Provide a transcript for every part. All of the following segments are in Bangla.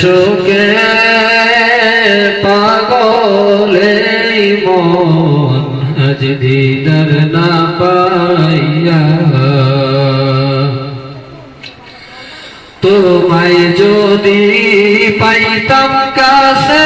শোকে পাগলে মন আজ দিদার না পাইয়া। তোমায় যদি পাইতাম কাছে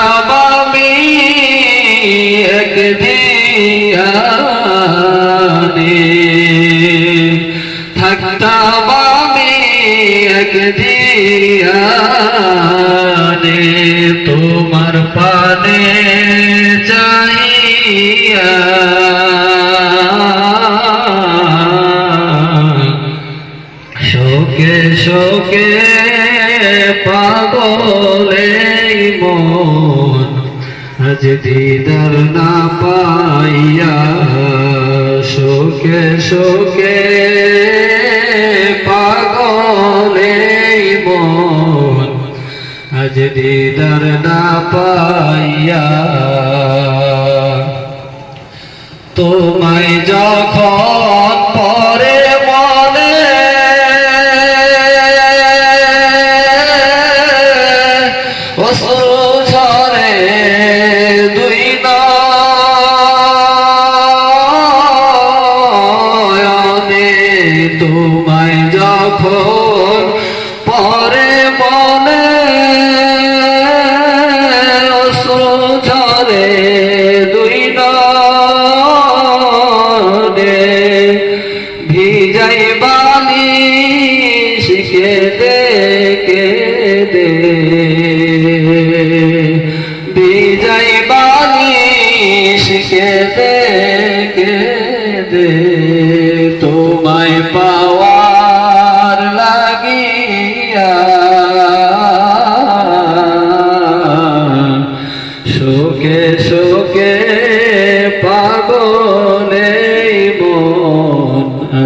থাকতাম আমি এক দিয়ানে, তোমার পানে চাইয়া শোকে শোকে পাগলে মন, আজ দিদার না পাইয়া। শোকে শোকে আজ দিদার না পাইয়া তোমায়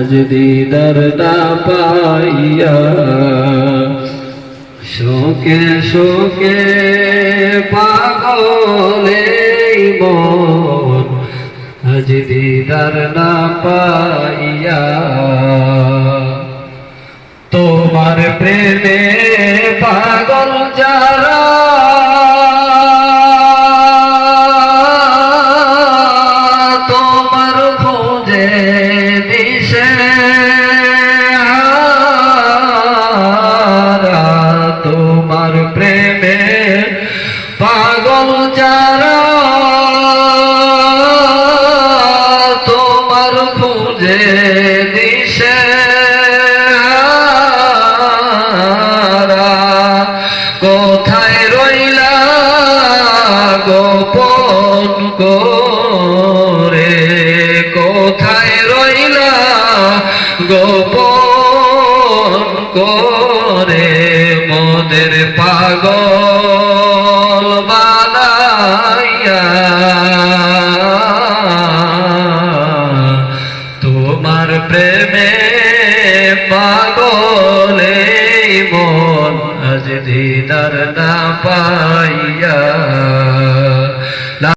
আজ দিদার পাইয়া, শোকে শোকে পাগলে মন আজ দিদার না পাইয়া। তোমার প্রেমে পাগল যারা দিশে কোথায় রইলা গোপন করে? কোথায় রইলা গোপন পাগল দিদার না পাইয়া